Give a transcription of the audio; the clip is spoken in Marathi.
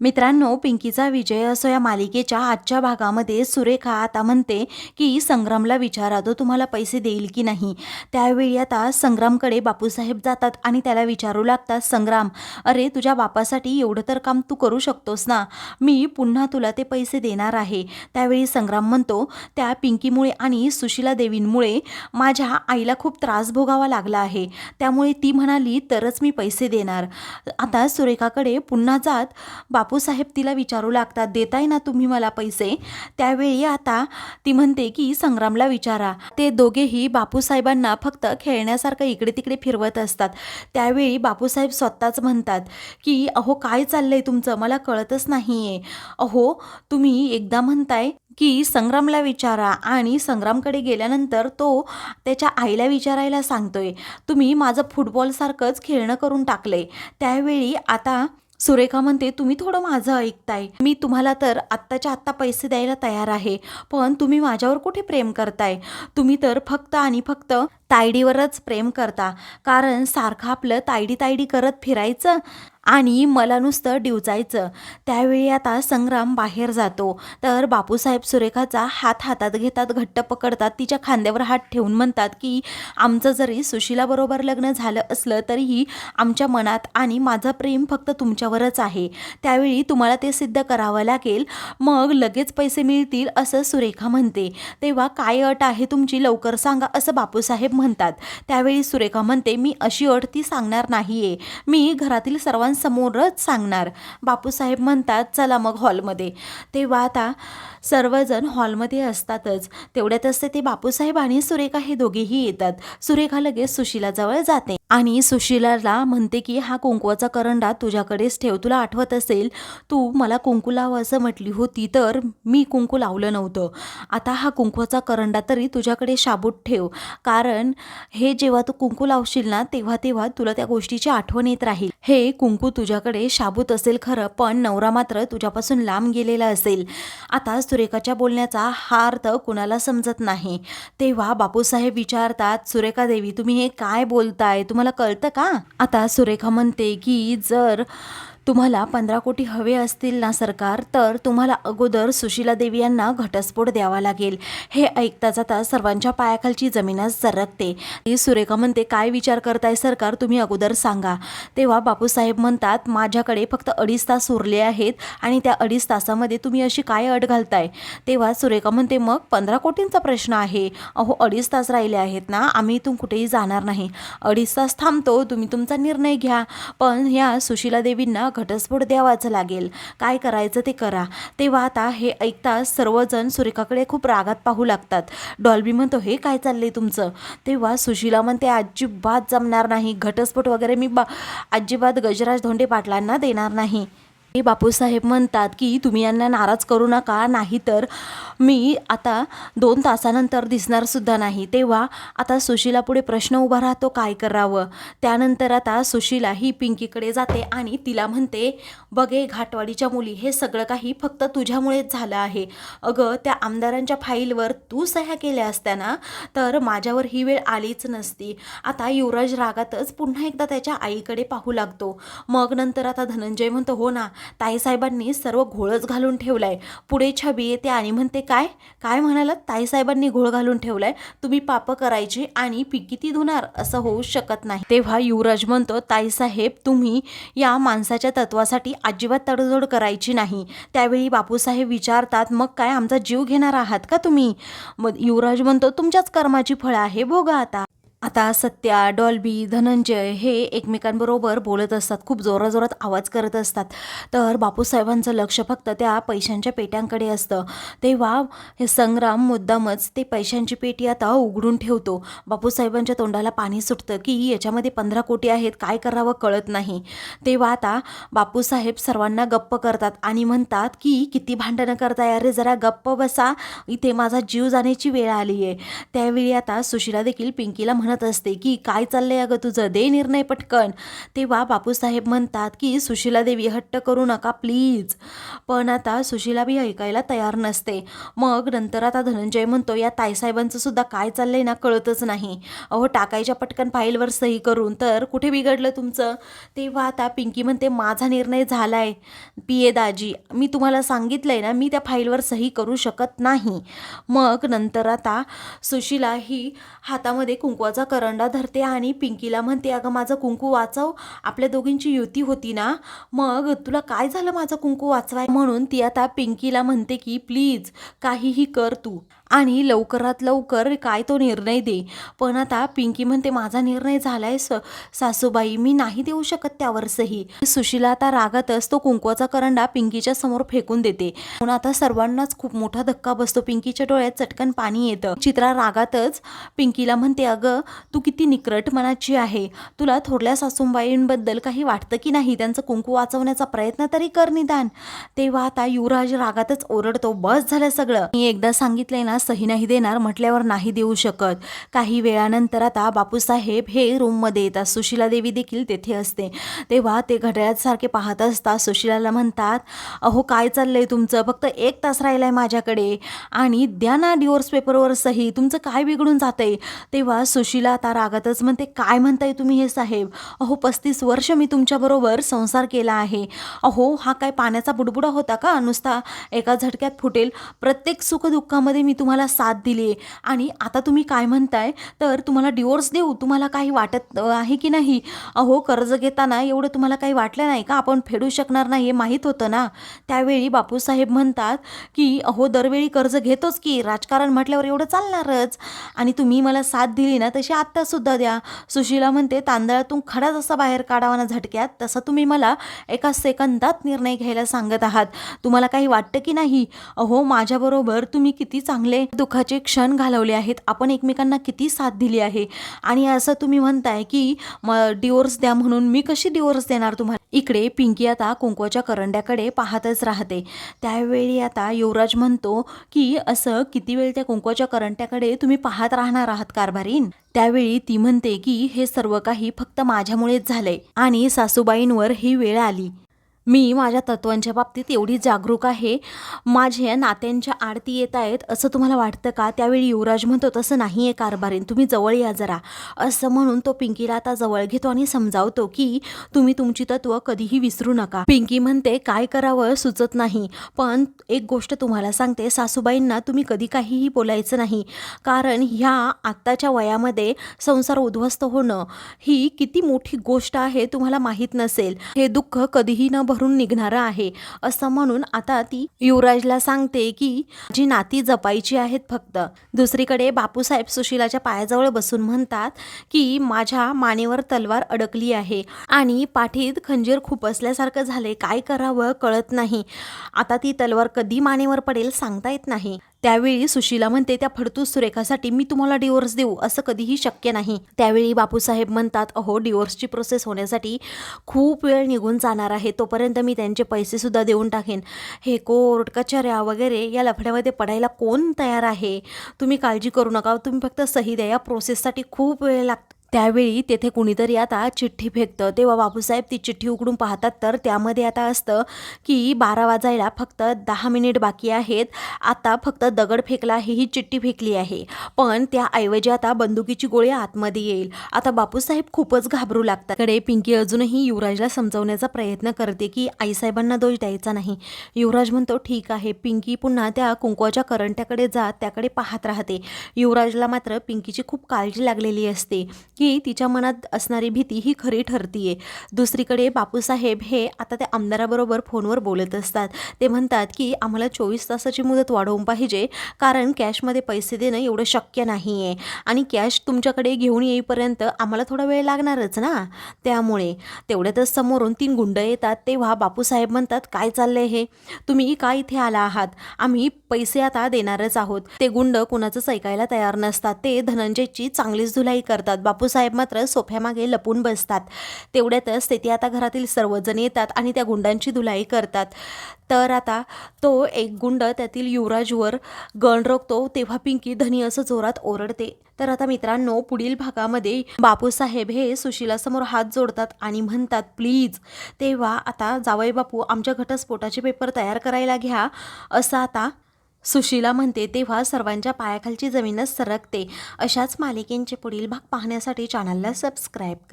मित्रांनो पिंकीचा विजय असो या मालिकेच्या आजच्या भागामध्ये सुरेखा आता म्हणते की संग्रामला विचारा तो तुम्हाला पैसे देईल की नाही? त्यावेळी आता संग्रामकडे बापूसाहेब जातात आणि त्याला विचारू लागतात संग्राम अरे तुझ्या बापासाठी एवढं तर काम तू करू शकतोस ना? मी पुन्हा तुला ते पैसे देणार आहे. त्यावेळी संग्राम म्हणतो त्या पिंकीमुळे आणि सुशिला देवींमुळे माझ्या आईला खूप त्रास भोगावा लागला आहे. त्यामुळे ती म्हणाली तरच मी पैसे देणार. आता सुरेखाकडे पुन्हा जात बाप बापूसाहेब तिला विचारू लागतात देताय ना तुम्ही मला पैसे? त्यावेळी आता ती म्हणते की संग्रामला विचारा. ते दोघेही बापूसाहेबांना फक्त खेळण्यासारखं इकडे तिकडे फिरवत असतात. त्यावेळी बापूसाहेब स्वतःच म्हणतात की अहो काय चाललंय तुमचं? मला कळतच नाही आहे अहो तुम्ही एकदा म्हणताय की संग्रामला विचारा आणि संग्रामकडे गेल्यानंतर तो त्याच्या आईला विचारायला सांगतोय. तुम्ही माझं फुटबॉलसारखंच खेळणं करून टाकलंय. त्यावेळी आता सुरेखा म्हणते तुम्ही थोडं माझं ऐकताय. मी तुम्हाला तर आत्ताच्या आत्ता पैसे द्यायला तयार आहे पण तुम्ही माझ्यावर कुठे प्रेम करताय? तुम्ही तर फक्त आणि फक्त तायडीवरच प्रेम करता. कारण सारखं आपलं तायडी तायडी करत फिरायचं आणि मला नुसतं डिवचायचं. त्यावेळी आता संग्राम बाहेर जातो. तर बापूसाहेब सुरेखाचा हात हातात घेतात घट्ट पकडतात तिच्या खांद्यावर हात ठेवून म्हणतात की आमचं जरी सुशिलाबरोबर लग्न झालं असलं तरीही आमच्या मनात आणि माझं प्रेम फक्त तुमच्यावरच आहे. त्यावेळी तुम्हाला ते सिद्ध करावं लागेल. मग लगेच पैसे मिळतील असं सुरेखा म्हणते. तेव्हा काय अट आहे तुमची लवकर सांगा असं बापूसाहेब म्हणतात. त्यावेळी सुरेखा म्हणते मी अशी अट ती सांगणार नाही आहे मी घरातील सर्वांसमोरच सांगणार. बापूसाहेब म्हणतात चला मग हॉलमध्ये. तेव्हा आता सर्वजण हॉलमध्ये असतातच. तेवढ्यातच ते बापूसाहेब आणि सुरेखा हे दोघेही येतात. सुरेखा लगेच सुशिलाजवळ जाते. आणि सुशिलाला म्हणते की हा कुंकवाचा करंडा तुझ्याकडेच ठेव तुला आठवत असेल तू मला कुंकू लाव असं म्हटली होती तर मी कुंकू लावलं नव्हतं. आता हा कुंकवाचा करंडा तरी तुझ्याकडे शाबूत ठेव कारण हे जेव्हा तू कुंकू लावशील ना तेव्हा तेव्हा तुला त्या गोष्टीची आठवण येत राहील. हे कुंकू तुझ्याकडे शाबूत असेल खरं पण नवरा मात्र तुझ्यापासून लांब गेलेला असेल. आता सुरेखाच्या बोलण्याचा हा अर्थ कुणाला समजत नाही. तेव्हा बापूसाहेब विचारतात सुरेखा देवी तुम्ही हे काय बोलताय? तुम्हाला कळतं का? आता सुरेखा म्हणते की जर तुम्हाला पंधरा कोटी हवे असतील ना सरकार तर तुम्हाला अगोदर सुशीला देवी यांना घटस्फोट द्यावा लागेल. हे ऐकताच आता सर्वांच्या पायाखालची जमीनच सरकते. ती सुरेखा म्हणते काय विचार करताय सरकार तुम्ही अगोदर सांगा. तेव्हा बापूसाहेब म्हणतात माझ्याकडे फक्त अडीच तास उरले आहेत आणि त्या अडीच तासामध्ये तुम्ही अशी काय अट घालताय? तेव्हा सुरेखा म्हणते मग पंधरा कोटींचा प्रश्न आहे. अहो अडीच तास राहिले आहेत ना आम्ही इथून कुठेही जाणार नाही. अडीच तास थांबतो तुम्ही तुमचा निर्णय घ्या. पण ह्या सुशीला देवींना घटस्फोट द्यावाच लागेल. काय करायचं ते करा. तेव्हा आता हे ऐकताच सर्वजण सुरेखाकडे खूप रागात पाहू लागतात. डॉल्बी म्हणतो हे काय चाललंय तुमचं? तेव्हा सुशीला म्हणते अजिबात जमणार नाही. घटस्फोट वगैरे मी बा अजिबात गजराज धोंडे पाटलांना देणार नाही. बापूसाहेब म्हणतात की तुम्ही यांना नाराज करू नका नाहीतर मी आता दोन तासानंतर दिसणार सुद्धा नाही. तेव्हा आता सुशीला पुढे प्रश्न उभा राहतो काय करावं? त्यानंतर आता सुशीला ही पिंकीकडे जाते आणि तिला म्हणते बघे घाटवाडीच्या मुली हे सगळं काही फक्त तुझ्यामुळेच झालं आहे. अगं त्या आमदारांच्या फाईलवर तू सह्या केल्या असत्या ना? तर माझ्यावर ही वेळ आलीच नसती. आता युवराज रागातच पुन्हा एकदा त्याच्या आईकडे पाहू लागतो. मग नंतर आता धनंजय म्हणतो हो ना ताईसाहेबांनी सर्व घोळच घालून ठेवलाय. पुढे छबी येते आणि म्हणते काय? काय म्हणालात? ताईसाहेबांनी घोळ घालून ठेवलाय. तुम्ही पाप करायची आणि पी किती धुणार? असं होऊ शकत नाही. तेव्हा युवराज म्हणतो ताईसाहेब तुम्ही या माणसाच्या तत्वासाठी अजिबात तडजोड करायची नाही. त्यावेळी बापूसाहेब विचारतात मग काय आमचा जीव घेणार आहात का तुम्ही? मग युवराज म्हणतो तुमच्याच कर्माची फळं आहे भोगा आता. आता सत्या डॉल्बी धनंजय हे एकमेकांबरोबर बोलत असतात. खूप जोराजोरात आवाज करत असतात. तर बापूसाहेबांचं लक्ष फक्त त्या पैशांच्या पेट्यांकडे असतं. तेव्हा हे संग्राम मुद्दामच ते पैशांची पेटी आता उघडून ठेवतो. बापूसाहेबांच्या तोंडाला पाणी सुटतं की याच्यामध्ये पंधरा कोटी आहेत काय करावं कळत नाही. तेव्हा आता बापूसाहेब सर्वांना गप्प करतात आणि म्हणतात की किती भांडणं करताय? अरे जरा गप्प बसा. इथे माझा जीव जाण्याची वेळ आली आहे त्यावेळी आता सुशिला देखील पिंकीला म्हणत म्हणत असते की काय चाललंय अगं तुझं? दे निर्णय पटकन. तेव्हा बापूसाहेब म्हणतात की सुशीला देवी हट्ट करू नका प्लीज. पण आता सुशीला बी ऐकायला तयार नसते. मग नंतर आता धनंजय म्हणतो या ताईसाहेबांचं सुद्धा काय चाललंय ना कळतच नाही. अहो टाकायच्या पटकन फाईलवर सही करून तर कुठे बिघडलं तुमचं? तेव्हा आता पिंकी म्हणते माझा निर्णय झालाय. पी ए दाजी मी तुम्हाला सांगितलंय ना मी त्या फाईलवर सही करू शकत नाही. मग नंतर आता सुशीला ही हातामध्ये कुंकवाचा करंडा धरते आणि पिंकीला म्हणते अगं माझं कुंकू वाचव. आपल्या दोघींची युती होती ना. मग तुला काय झालं माझं कुंकू वाचवाय? म्हणून ती आता पिंकीला म्हणते की प्लीज काहीही कर तू. आणि लवकरात लवकर काय तो निर्णय दे. पण आता पिंकी म्हणते माझा निर्णय झालाय स सासूबाई मी नाही देऊ शकत त्यावर सही सुशीला आता रागातच तो कुंकवाचा करंडा पिंकीच्या समोर फेकून देते. म्हणून आता सर्वांनाच खूप मोठा धक्का बसतो पिंकीच्या डोळ्यात चटकन पाणी येतं. चित्रा रागातच पिंकीला म्हणते अगं तू किती निकरट मनाची आहे. तुला थोरल्या सासूबाईंबद्दल काही वाटतं की नाही? त्यांचं कुंकू वाचवण्याचा प्रयत्न तरी कर निदान. तेव्हा आता युवराज रागातच ओरडतो बस झालं सगळं. मी एकदा सांगितलंय ना सही नाही देणार म्हटल्यावर नाही देऊ शकत. काही वेळानंतर आता बापूसाहेब हे रूममध्ये येतात. सुशीला देवी देखील तेथे असते. तेव्हा ते घड्याळासारखे पाहत असतात. सुशीलाला म्हणतात अहो काय चाललंय तुमचं? फक्त एक तास राहिला आहे माझ्याकडे. आणि द्या ना डिवोर्स पेपरवर सही. तुमचं काय बिघडून जातंय? तेव्हा सुशीला आता रागातच म्हणते काय म्हणताय तुम्ही हे साहेब? अहो पस्तीस वर्ष मी तुमच्याबरोबर संसार केला आहे. अहो हा काय पाण्याचा बुडबुडा होता का? नुसता एका झटक्यात फुटेल. प्रत्येक सुखदुःखामध्ये मी तुम्हाला साथ दिली आहे. आणि आता तुम्ही काय म्हणताय? तर तुम्हाला डिवोर्स देऊ तुम्हाला काही वाटत आहे की नाही? अहो कर्ज घेताना एवढं तुम्हाला काही वाटलं नाही का? आपण फेडू शकणार नाही हे माहीत होतं ना? त्यावेळी बापूसाहेब म्हणतात की अहो दरवेळी कर्ज घेतोच की राजकारण म्हटल्यावर एवढं चालणारच. आणि तुम्ही मला साथ दिली ना तशी आत्तासुद्धा द्या. सुशीला म्हणते तांदळातून खडा जसा बाहेर काढावा ना झटक्यात तसा तुम्ही मला एका सेकंदात निर्णय घ्यायला सांगत आहात. तुम्हाला काही वाटतं की नाही? अहो माझ्याबरोबर तुम्ही किती चांगले दुःखाचे क्षण घालवले आहेत. आपण एकमेकांना किती साथ दिली आहे? आणि असं तुम्ही म्हणताय की डिवोर्स द्या म्हणून मी कशी डिवोर्स देणार तुम्हाला? इकडे पिंकी आता कुंकवाच्या करंड्याकडे पाहतच राहते. त्यावेळी आता युवराज म्हणतो की असं किती वेळ त्या कुंकवाच्या करंट्याकडे तुम्ही पाहत राहणार आहात कारभारीन? त्यावेळी ती म्हणते की हे सर्व काही फक्त माझ्यामुळेच झालंय आणि सासूबाईंवर ही वेळ आली. मी माझ्या तत्वांच्या बाबतीत एवढी जागरूक आहे. माझ्या नात्यांच्या आडती येत आहेत. असं तुम्हाला वाटतं का? त्यावेळी युवराज म्हणतो तसं नाही आहे कारभारीन. तुम्ही जवळ या जरा. असं म्हणून तो पिंकीला आता जवळ घेतो आणि समजावतो की तुम्ही तुमची तत्व कधीही विसरू नका. पिंकी म्हणते काय करावं? सुचत नाही. पण एक गोष्ट तुम्हाला सांगते. सासूबाईंना तुम्ही कधी काहीही बोलायचं नाही. कारण ह्या आत्ताच्या वयामध्ये संसार उद्ध्वस्त होणं ही किती मोठी गोष्ट आहे तुम्हाला माहीत नसेल. हे दुःख कधीही न भरून निघणारं आहे. असं म्हणून आता ती युवराजला सांगते की जी नाती जपायची आहेत फक्त. दुसरीकडे बापूसाहेब सुशीलाच्या पायाजवळ बसून म्हणतात की माझ्या मानेवर तलवार अडकली आहे आणि पाठीत खंजीर खुपसल्यासारखं झाले काय करावं कळत नाही. आता ती तलवार कधी मानेवर पडेल सांगता येत नाही. त्यावेळी सुशीला म्हणते त्या फडतूस सुरेखासाठी मी तुम्हाला डिवोर्स देऊ असं कधीही शक्य नाही. त्यावेळी बापूसाहेब म्हणतात अहो डिवोर्सची प्रोसेस होण्यासाठी खूप वेळ निघून जाणार आहे तोपर्यंत मी त्यांचे पैसेसुद्धा देऊन टाकेन. हे कोर्ट कचऱ्या वगैरे या लफड्यामध्ये पडायला कोण तयार आहे? तुम्ही काळजी करू नका तुम्ही फक्त सही द्या या प्रोसेससाठी खूप वेळ लागतो. त्यावेळी तेथे कुणीतरी आता चिठ्ठी फेकतं. तेव्हा बापूसाहेब ती चिठ्ठी उघडून पाहतात. तर त्यामध्ये आता असतं की बारा वाजायला फक्त दहा मिनिट बाकी आहेत. आता फक्त दगड फेकला आहे ही चिठ्ठी फेकली आहे. पण त्याऐवजी आता बंदुकीची गोळी आतमध्ये येईल. आता बापूसाहेब खूपच घाबरू लागतात. कडे पिंकी अजूनही युवराजला समजवण्याचा प्रयत्न करते की आईसाहेबांना दोष द्यायचा नाही. युवराज म्हणतो ठीक आहे पिंकी पुन्हा त्या कुंकवाच्या करंट्याकडे जात त्याकडे पाहत राहते. युवराजला मात्र पिंकीची खूप काळजी लागलेली असते. की तिच्या मनात असणारी भीती ही खरी ठरतीये. दुसरीकडे बापूसाहेब हे आता त्या आमदाराबरोबर फोनवर बोलत असतात. ते म्हणतात की आम्हाला चोवीस तासाची मुदत वाढवून पाहिजे कारण कॅशमध्ये पैसे देणं एवढं शक्य नाही आहे आणि कॅश तुमच्याकडे घेऊन येईपर्यंत आम्हाला थोडा वेळ लागणारच ना? त्यामुळे तेवढ्यातच समोरून तीन गुंड येतात. तेव्हा बापूसाहेब म्हणतात काय चाललंय हे? तुम्ही का इथे आला आहात? आम्ही पैसे आता देणारच आहोत. ते गुंड कुणाचंच ऐकायला तयार नसतात. ते धनंजयची चांगलीच धुलाई करतात. बापू बापूसाहेब मात्र सोफ्यामागे लपून बसतात. तेवढ्यातच तेथे आता घरातील सर्वजण येतात आणि त्या गुंडांची धुलाई करतात. तर आता तो एक गुंड त्यातील युवराजवर गण रोखतो तेव्हा पिंकी धनी असं जोरात ओरडते. तर आता मित्रांनो पुढील भागामध्ये बापूसाहेब हे सुशिलासमोर हात जोडतात आणि म्हणतात प्लीज तेव्हा आता जावई बापू आमच्या घटस्फोटाचे पेपर तयार करायला घ्या असं आता सुशीला म्हणते तेव्हा सर्वांच्या पायाखालची जमीनच सरकते. अशाच मालिकेंचे पुढील भाग पाहण्यासाठी चॅनलला सबस्क्राईब करा.